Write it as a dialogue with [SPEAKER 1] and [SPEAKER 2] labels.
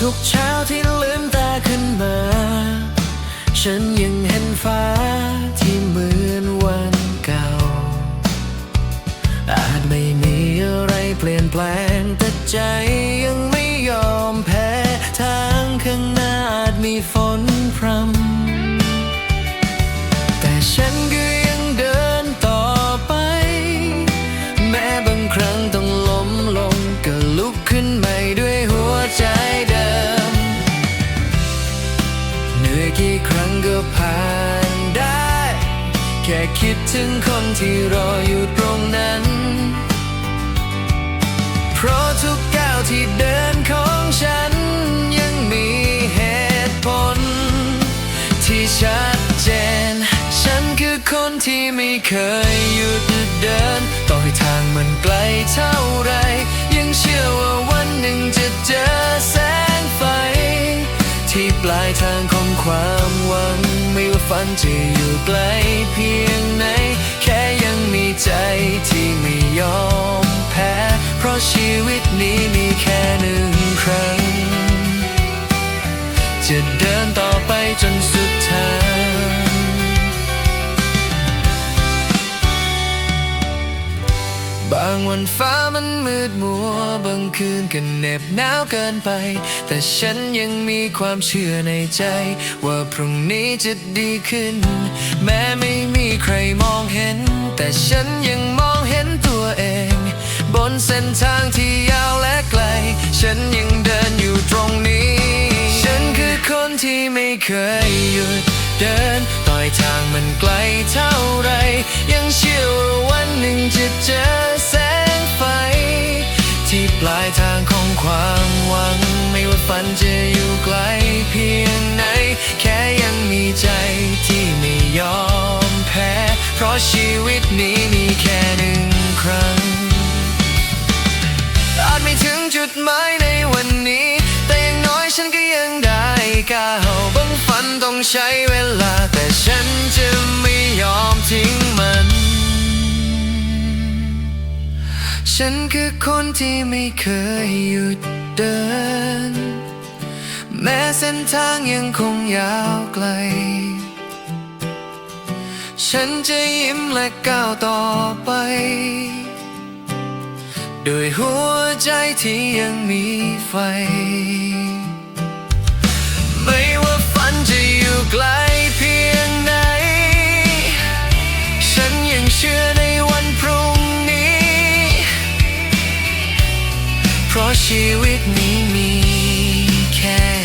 [SPEAKER 1] ทุกเช้าที่ลืมตาขึ้นมา ฉันยังเห็นฟ้าที่เหมือนวันเก่า อาจไม่มีอะไรเปลี่ยนแปลงแต่ใจยังไม่ยอมแพ้ ทางข้างหน้าอาจมีฝน ก็ผ่านได้ แค่คิดถึงคนที่รออยู่ตรงนั้น เพราะทุกก้าวที่เดินของฉันยังมีเหตุผล ที่ชัดเจน ฉันคือคนที่ไม่เคยหยุดเดิน ต่อให้ทางมันไกลเท่าไร ยังเชื่อว่าวันหนึ่งจะเจอแสงไฟ ที่ปลายทางของความ ฝันจะอยู่ไกลเพียงไหน แค่ยังมีใจที่ไม่ยอมแพ้ เพราะชีวิตนี้มีแค่หนึ่งครั้ง จะเดินต่อไปจนสุดทาง บางวันฟ้ามันมืดมัว บางคืนก็เหน็บหนาวเกินไป แต่ฉันยังมีความเชื่อในใจ ว่าพรุ่งนี้จะดีขึ้น แม้ไม่มีใครมองเห็น แต่ฉันยังมองเห็นตัวเอง บนเส้นทางที่ยาวและไกล ฉันยังเดินอยู่ตรงนี้ ฉันคือคนที่ไม่เคยหยุดเดินต่อยทางมันไกลายทางของความหวัง ไม่ว่าฝันจะอยู่ไกลเพียงไหน แค่ยังมีใจที่ไม่ยอมแพ้ เพราะชีวิตนี้มีแค่หนึ่งครั้ง อาจไม่ถึงจุดหมายในวันนี้ แต่อย่างน้อยฉันก็ยังได้ก้าวบังฝันต้องใช้เว ฉันคือคนที่ไม่เคยหยุดเดิน แม้เส้นทางยังคงยาวไกล ฉันจะยิ้มและก้าวต่อไปด้วยหัวใจที่ยังมีไฟ ไม่ว่าฝันจะอยู่ไกลเพียงไหน ฉันยังเชื่อ she with me me can